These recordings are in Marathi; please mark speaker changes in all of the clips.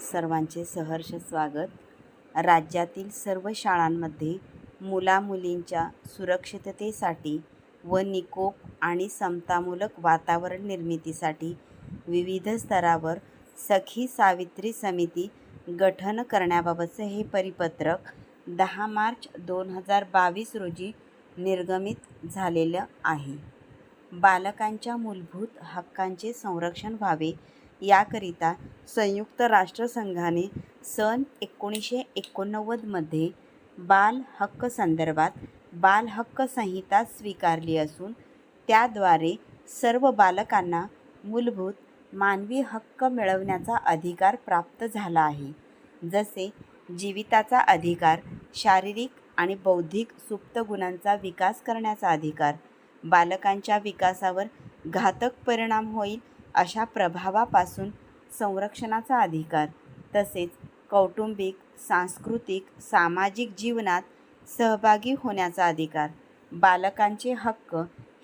Speaker 1: सर्वांचे सहर्ष स्वागत. राज्यातील सर्व शाळांमध्ये मुलामुलींच्या सुरक्षिततेसाठी व निकोप आणि समतामूलक वातावरण निर्मितीसाठी विविध स्तरावर सखी सावित्री समिती गठन करण्याबाबतचं हे परिपत्रक दहा मार्च दोन हजार बावीस रोजी निर्गमित झालेलं आहे. बालकांच्या मूलभूत हक्कांचे संरक्षण व्हावे याकरिता संयुक्त राष्ट्रसंघाने सन एकोणीसशे एकोणनव्वदमध्ये बाल हक्क संदर्भात बाल हक्क संहिता स्वीकारली असून त्याद्वारे सर्व बालकांना मूलभूत मानवी हक्क मिळवण्याचा अधिकार प्राप्त झाला आहे. जसे जीविताचा अधिकार शारीरिक आणि बौद्धिक सुप्त गुणांचा विकास करण्याचा अधिकार बालकांच्या विकासावर घातक परिणाम होईल अशा प्रभावापासून संरक्षणाचा अधिकार. तसेच कौटुंबिक सांस्कृतिक सामाजिक जीवनात सहभागी होण्याचा अधिकार. बालकांचे हक्क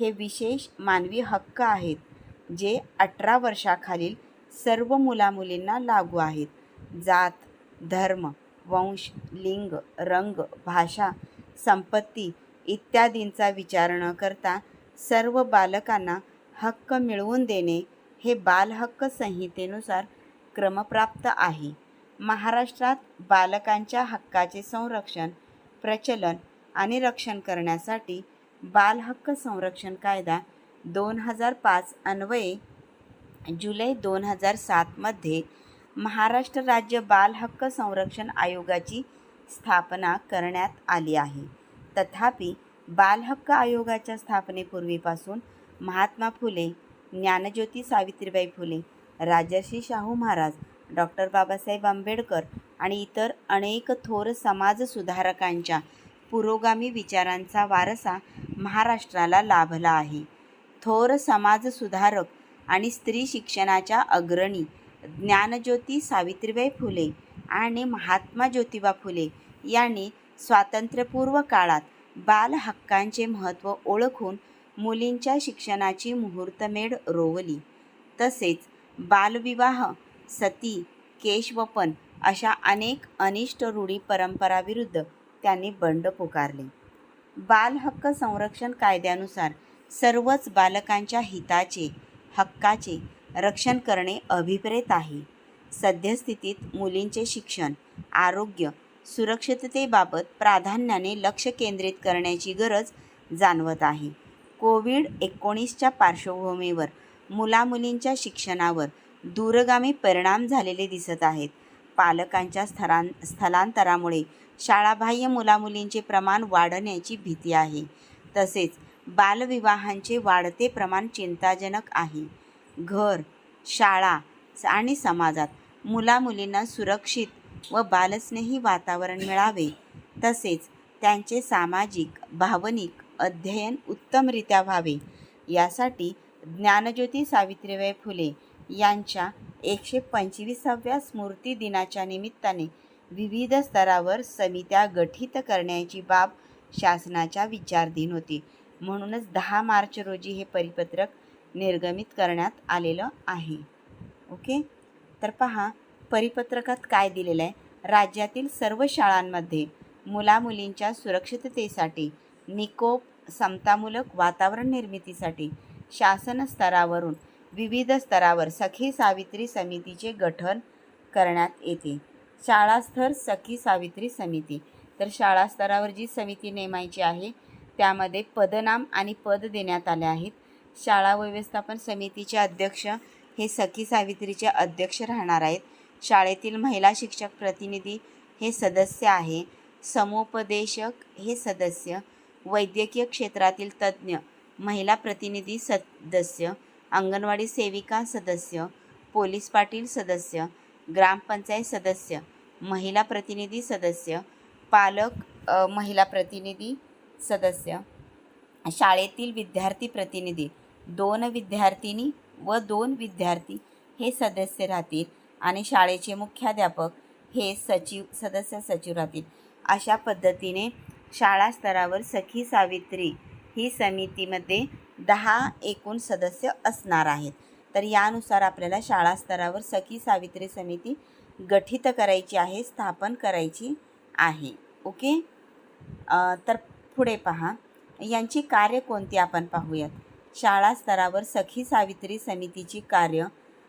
Speaker 1: हे विशेष मानवी हक्क आहेत जे अठरा वर्षाखालील सर्व मुलामुलींना लागू आहेत. जात धर्म वंश लिंग रंग भाषा संपत्ती इत्यादींचा विचार न करता सर्व बालकांना हक्क मिळवून देणे हे बालहक्क संहितेनुसार क्रमप्राप्त आहे. महाराष्ट्रात बालकांच्या हक्काचे संरक्षण प्रचलन आणि रक्षण करण्यासाठी बालहक्क संरक्षण कायदा दोन हजार पाच अन्वये जुलै दोन हजार सातमध्ये महाराष्ट्र राज्य बाल हक्क संरक्षण आयोगाची स्थापना करण्यात आली आहे. तथापि बालहक्क आयोगाच्या स्थापनेपूर्वीपासून महात्मा फुले ज्ञानज्योती सावित्रीबाई फुले राजर्षी शाहू महाराज डॉक्टर बाबासाहेब आंबेडकर आणि इतर अनेक थोर समाजसुधारकांच्या पुरोगामी विचारांचा वारसा महाराष्ट्राला लाभला आहे. थोर समाजसुधारक आणि स्त्री शिक्षणाच्या अग्रणी ज्ञानज्योती सावित्रीबाई फुले आणि महात्मा ज्योतिबा फुले यांनी स्वातंत्र्यपूर्व काळात बालहक्कांचे महत्त्व ओळखून मुलींच्या शिक्षणाची मुहूर्तमेढ रोवली. तसेच बालविवाह सती केशवपन अशा अनेक अनिष्ट रूढी परंपराविरुद्ध त्यांनी बंड पुकारले. बालहक्क संरक्षण कायद्यानुसार सर्वच बालकांच्या हिताचे हक्काचे रक्षण करणे अभिप्रेत आहे. सद्यस्थितीत मुलींचे शिक्षण आरोग्य सुरक्षिततेबाबत प्राधान्याने लक्ष केंद्रित करण्याची गरज जाणवत आहे. कोविड एकोणीसच्या पार्श्वभूमीवर मुलामुलींच्या शिक्षणावर दूरगामी परिणाम झालेले दिसत आहेत. पालकांच्या स्थलां स्थलांतरामुळे शाळाबाह्य मुलामुलींचे प्रमाण वाढण्याची भीती आहे. तसेच बालविवाहांचे वाढते प्रमाण चिंताजनक आहे. घर शाळा आणि समाजात मुलामुलींना सुरक्षित व बालस्नेही वातावरण मिळावे तसेच त्यांचे सामाजिक भावनिक अध्ययन उत्तमरित्या व्हावे. यासाठी ज्ञानज्योती सावित्रीबाई फुले यांच्या एकशे पंचवीसाव्या स्मृती दिनाच्या निमित्ताने विविध स्तरावर समित्या गठीत करण्याची बाब शासनाच्या विचारधीन होती. म्हणूनच दहा मार्च रोजी हे परिपत्रक निर्गमित करण्यात आलेलं आहे. ओके? तर पहा परिपत्रकात काय दिलेलं आहे? राज्यातील सर्व शाळांमध्ये मुलामुलींच्या सुरक्षिततेसाठी निकोप समतामूलक वातावरण निर्मितीसाठी शासन स्तरावरून विविध स्तरावर सखी सावित्री समितीचे गठन करण्यात येते. शाळास्तर सखी सावित्री समिती. तर शाळा स्तरावर जी समिती नेमायची आहे त्यामध्ये पदनाम आणि पद देण्यात आले आहेत. शाळा व्यवस्थापन समितीचे अध्यक्ष हे सखी सावित्रीचे अध्यक्ष राहणार आहेत. शाळेतील महिला शिक्षक प्रतिनिधी हे सदस्य आहे. समुपदेशक हे सदस्य. वैद्यकीय क्षेत्रातील तज्ज्ञ महिला प्रतिनिधी सदस्य अंगणवाडी सेविका सदस्य पोलीस पाटील सदस्य ग्रामपंचायत सदस्य महिला प्रतिनिधी सदस्य पालक महिला प्रतिनिधी सदस्य शाळेतील विद्यार्थी प्रतिनिधी दोन विद्यार्थिनी व दोन विद्यार्थी हे सदस्य राहतील आणि शाळेचे मुख्याध्यापक हे सचिव सदस्य सचिव राहतील. अशा पद्धतीने शाळा स्तरावर सखी सावित्री ही समितीमध्ये दहा एकूण सदस्य असणार आहेत. तर यानुसार आपल्याला शाळा स्तरावर सखी सावित्री समिती गठीत करायची आहे स्थापन करायची आहे. ओके? तर पुढे पहा. यांची कार्य कोणती आपण पाहूयात? शाळा स्तरावर सखी सावित्री समितीची कार्य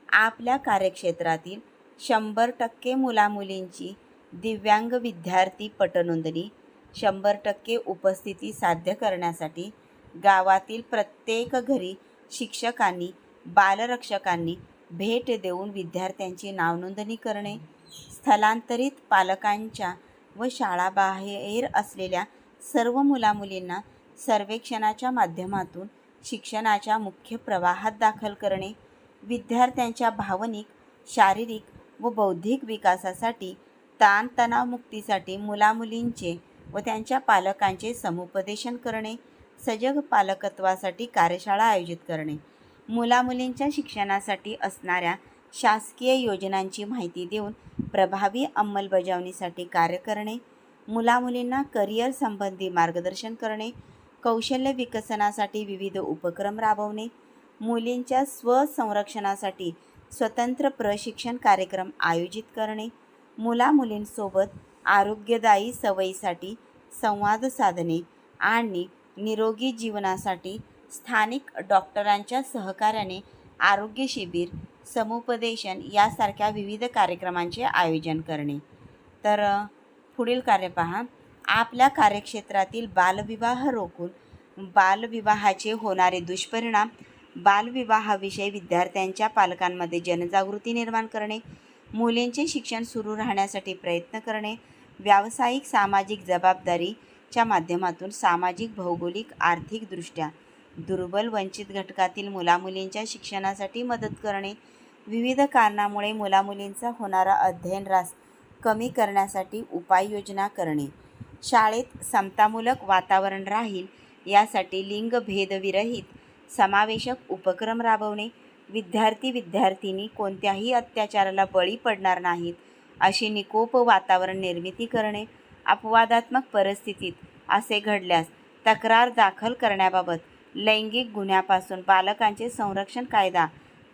Speaker 1: आपल्या कार्यक्षेत्रातील शंभर टक्के मुलामुलींची दिव्यांग विद्यार्थी पटनोंदणी शंभर टक्के उपस्थिती साध्य करण्यासाठी गावातील प्रत्येक घरी शिक्षकांनी बालरक्षकांनी भेट देऊन विद्यार्थ्यांची नावनोंदणी करणे स्थलांतरित पालकांच्या व शाळाबाहेर असलेल्या सर्व मुलामुलींना सर्वेक्षणाच्या माध्यमातून शिक्षणाच्या मुख्य प्रवाहात दाखल करणे विद्यार्थ्यांच्या भावनिक शारीरिक व बौद्धिक विकासासाठी ताणतणावमुक्तीसाठी मुलामुलींचे व त्यांच्या पालकांचे समुपदेशन करणे सजग पालकत्वासाठी कार्यशाळा आयोजित करणे. मुलामुलींच्या शिक्षणासाठी असणाऱ्या शासकीय योजनांची माहिती देऊन प्रभावी अंमलबजावणीसाठी कार्य करणे मुलामुलींना करिअर संबंधी मार्गदर्शन करणे कौशल्य विकसनासाठी विविध उपक्रम राबवणे मुलींच्या स्वसंरक्षणासाठी स्वतंत्र प्रशिक्षण कार्यक्रम आयोजित करणे मुलामुलींसोबत आरोग्यदायी सवयीसाठी संवाद साधणे आणि निरोगी जीवनासाठी स्थानिक डॉक्टरांच्या सहकार्याने आरोग्य शिबिर समुपदेशन यासारख्या विविध कार्यक्रमांचे आयोजन करणे. तर पुढील कार्य पहा. आपल्या कार्यक्षेत्रातील बालविवाह रोखून बालविवाहाचे होणारे दुष्परिणाम बालविवाहाविषयी विद्यार्थ्यांच्या पालकांमध्ये जनजागृती निर्माण करणे मुलींचे शिक्षण सुरू राहण्यासाठी प्रयत्न करणे व्यावसायिक सामाजिक जबाबदारीच्या माध्यमातून सामाजिक भौगोलिक आर्थिकदृष्ट्या दुर्बल वंचित घटकातील मुलामुलींच्या शिक्षणासाठी मदत करणे विविध कारणामुळे मुलामुलींचा होणारा अध्ययन रास कमी करण्यासाठी उपाययोजना करणे शाळेत समतामूलक वातावरण राहील यासाठी लिंगभेदविरहित समावेशक उपक्रम राबवणे विद्यार्थी विद्यार्थिनी कोणत्याही अत्याचाराला बळी पडणार नाहीत अशी निकोप वातावरण निर्मिती करणे अपवादात्मक परिस्थितीत असे घडल्यास तक्रार दाखल करण्याबाबत लैंगिक गुन्ह्यापासून बालकांचे संरक्षण कायदा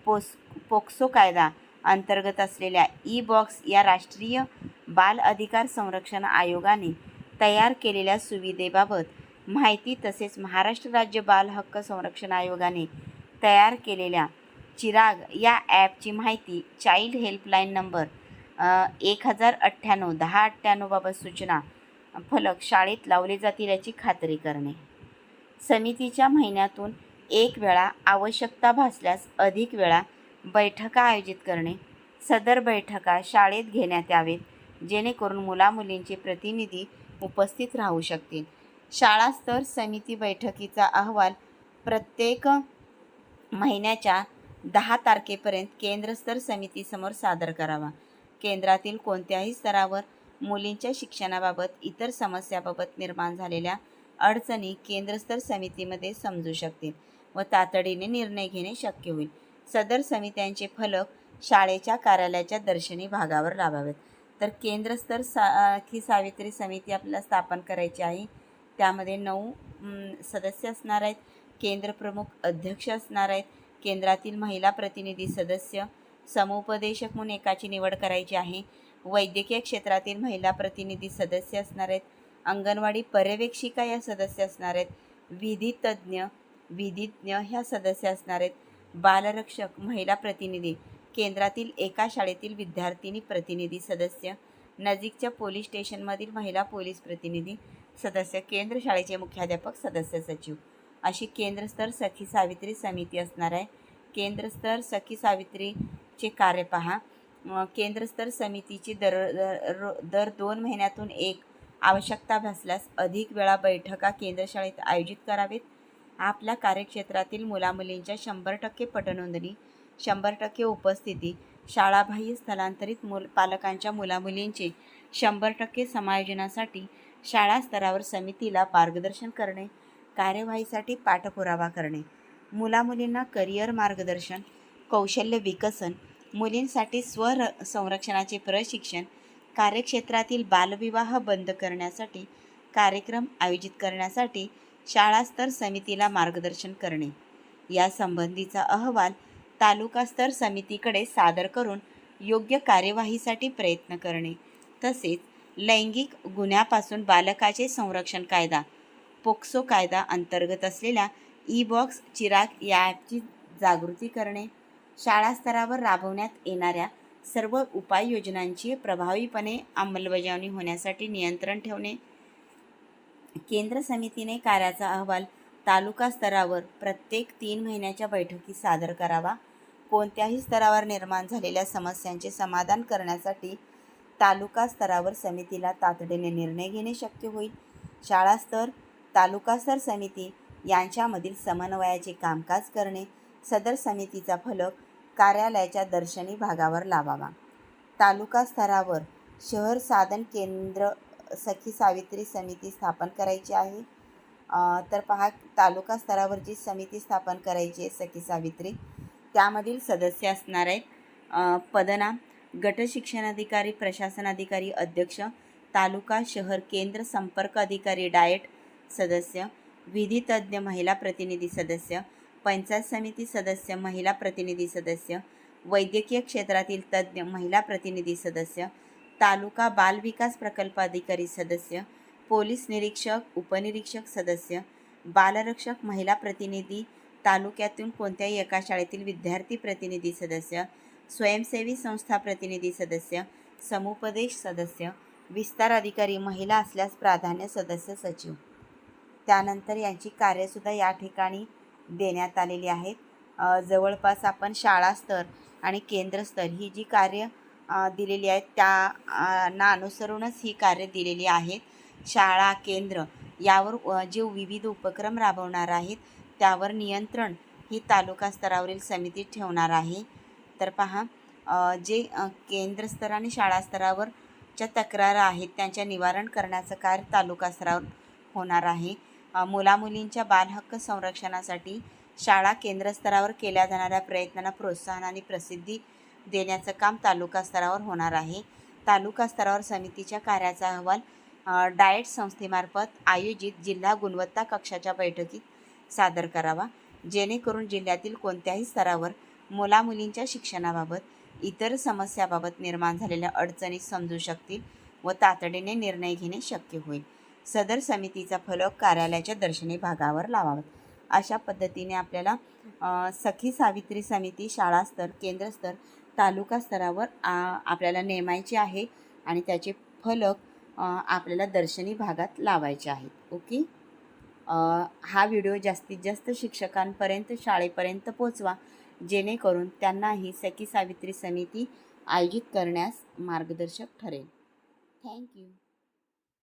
Speaker 1: पोस पोक्सो कायदा अंतर्गत असलेल्या ई बॉक्स या राष्ट्रीय बाल अधिकार संरक्षण आयोगाने तयार केलेल्या सुविधेबाबत माहिती तसेच महाराष्ट्र राज्य बाल हक्क संरक्षण आयोगाने तयार केलेल्या चिराग या ॲपची माहिती चाइल्ड हेल्पलाईन नंबर एक हजार अठ्ठ्याण्णव दहा अठ्ठ्याण्णवबाबत सूचना. फलक शाळेत लावले जातील याची खात्री करणे. समितीच्या महिन्यातून एक वेळा आवश्यकता भासल्यास अधिक वेळा बैठका आयोजित करणे. सदर बैठका शाळेत घेण्यात यावेत जेणेकरून मुलामुलींचे प्रतिनिधी उपस्थित राहू शकतील. शाळा स्तर समिती बैठकीचा अहवाल प्रत्येक महिन्याच्या दहा तारखेपर्यंत केंद्रस्तर समितीसमोर सादर करावा. केंद्रातील कोणत्याही स्तरावर मुलींच्या शिक्षणाबाबत इतर समस्याबाबत निर्माण झालेल्या अडचणी केंद्रस्तर समितीमध्ये समजू शकतील व तातडीने निर्णय घेणे शक्य होईल. सदर समित्यांचे फलक शाळेच्या कार्यालयाच्या दर्शनी भागावर लावावेत. तर केंद्रस्तर सा ही सावित्री समिती आपल्याला स्थापन करायची आहे. त्यामध्ये नऊ सदस्य असणार आहेत. केंद्रप्रमुख अध्यक्ष असणार आहेत. केंद्रातील महिला प्रतिनिधी सदस्य समुपदेशक म्हणून एकाची निवड करायची आहे. वैद्यकीय क्षेत्रातील महिला प्रतिनिधी सदस्य असणार आहेत. अंगणवाडी पर्यवेक्षिका या सदस्य असणार आहेत. विधितज्ञ विधिज्ञ ह्या सदस्य असणार आहेत. बालरक्षक महिला प्रतिनिधी केंद्रातील एका शाळेतील विद्यार्थिनी प्रतिनिधी सदस्य नजीकच्या पोलीस स्टेशनमधील महिला पोलीस प्रतिनिधी सदस्य केंद्र शाळेचे मुख्याध्यापक सदस्य सचिव. अशी केंद्रस्तर सखी सावित्री समिती असणार आहे. केंद्रस्तर सखी सावित्री समितीचे कार्य पहा. केंद्रस्तर समितीची दर दर रो- दर दोन महिन्यातून एक. आवश्यकता भासल्यास अधिक वेळा बैठका केंद्रशाळेत आयोजित करावेत. आपल्या कार्यक्षेत्रातील मुलामुलींच्या शंभर टक्के पटनोंदणी शंभर टक्के उपस्थिती शाळाबाह्य स्थलांतरित मुल पालकांच्या मुलामुलींचे शंभर टक्के समायोजनासाठी शाळा स्तरावर समितीला मार्गदर्शन करणे कार्यवाहीसाठी पाठपुरावा करणे. मुलामुलींना करिअर मार्गदर्शन कौशल्य विकसन मुलींसाठी स्वर संरक्षणाचे प्रशिक्षण कार्यक्षेत्रातील बालविवाह बंद करण्यासाठी कार्यक्रम आयोजित करण्यासाठी शाळास्तर समितीला मार्गदर्शन करणे. यासंबंधीचा अहवाल तालुकास्तर समितीकडे सादर करून योग्य कार्यवाहीसाठी प्रयत्न करणे. तसेच लैंगिक गुन्ह्यापासून बालकाचे संरक्षण कायदा पोक्सो कायदा अंतर्गत असलेल्या ई बॉक्स चिराग या ॲपची जागृती करणे. शाळा स्तरावर राबवण्यात येणाऱ्या सर्व उपाययोजनांची प्रभावीपणे अंमलबजावणी होण्यासाठी नियंत्रण ठेवणे. केंद्र समितीने कार्याचा अहवाल तालुका स्तरावर प्रत्येक तीन महिन्याच्या बैठकीत सादर करावा. कोणत्याही स्तरावर निर्माण झालेल्या समस्यांचे समाधान करण्यासाठी तालुका स्तरावर समितीला तातडीने निर्णय घेणे शक्य होईल. शाळा स्तर तालुका स्तर समिती यांच्यामधील समन्वयाचे कामकाज करणे सदर समितीचा फलक कार्यालयाच्या दर्शनी भागावर लावावा. तालुका स्तरावर शहर साधन केंद्र सखी सावित्री समिती स्थापन करायची आहे. तर पहा तालुका स्तरावर जी समिती स्थापन करायची आहे सखी सावित्री त्यामधील सदस्य असणार आहेत पदना पदनाम गट शिक्षणाधिकारी अधिकारी प्रशासन अधिकारी अध्यक्ष तालुका शहर केंद्र संपर्क अधिकारी डाएट सदस्य विधी तज्ज्ञ महिला प्रतिनिधी सदस्य पंचायत समिती सदस्य महिला प्रतिनिधी सदस्य वैद्यकीय क्षेत्रातील तज्ज्ञ महिला प्रतिनिधी सदस्य तालुका बाल विकास प्रकल्प अधिकारी सदस्य पोलीस निरीक्षक उपनिरीक्षक सदस्य बालरक्षक महिला प्रतिनिधी तालुक्यातून कोणत्याही एका शाळेतील विद्यार्थी प्रतिनिधी सदस्य स्वयंसेवी संस्था प्रतिनिधी सदस्य समुपदेश सदस्य विस्तार अधिकारी महिला असल्यास प्राधान्य सदस्य सचिव. त्यानंतर यांची कार्यसुद्धा या ठिकाणी देण्यात आलेली आहेत. जवळपास आपण शाळास्तर आणि केंद्रस्तर ही जी कार्य दिलेली आहेत त्या ना अनुसरूनच ही कार्य दिलेली आहेत. शाळा केंद्र यावर जे विविध उपक्रम राबवणार आहेत त्यावर नियंत्रण ही तालुका स्तरावरील समिती ठेवणार आहे. तर पहा जे केंद्रस्तर आणि शाळा स्तरावरच्या तक्रार आहेत त्यांच्या निवारण करण्याचं कार्य तालुका स्तरावर होणार आहे. मुलामुलींच्या बालहक्क संरक्षणासाठी शाळा केंद्रस्तरावर केल्या जाणाऱ्या प्रयत्नांना प्रोत्साहन आणि प्रसिद्धी देण्याचं काम तालुका स्तरावर होणार आहे. तालुका स्तरावर समितीच्या कार्याचा अहवाल डाएट संस्थेमार्फत आयोजित जिल्हा गुणवत्ता कक्षाच्या बैठकीत सादर करावा. जेणेकरून जिल्ह्यातील कोणत्याही स्तरावर मुलामुलींच्या शिक्षणाबाबत इतर समस्याबाबत निर्माण झालेल्या अडचणी समजू शकतील व तातडीने निर्णय घेणे शक्य होईल. सदर समितीचा फलक कार्यालयाच्या दर्शनी भागावर लावावा. अशा पद्धतीने आपल्याला सखी सावित्री समिती शाळा स्तर केंद्र स्तर तालुका स्तरावर आपल्याला नेमायचे आहे आणि त्याचे फलक आपल्याला दर्शनी भागात लावायचे आहेत. ओके? हा व्हिडिओ जास्तीत जास्त शिक्षकांपर्यंत शाळेपर्यंत पोचवा. जेणेकरून त्यांनाही सखी सावित्री समिती आयोजित करण्यास मार्गदर्शक ठरेल. थँक्यू.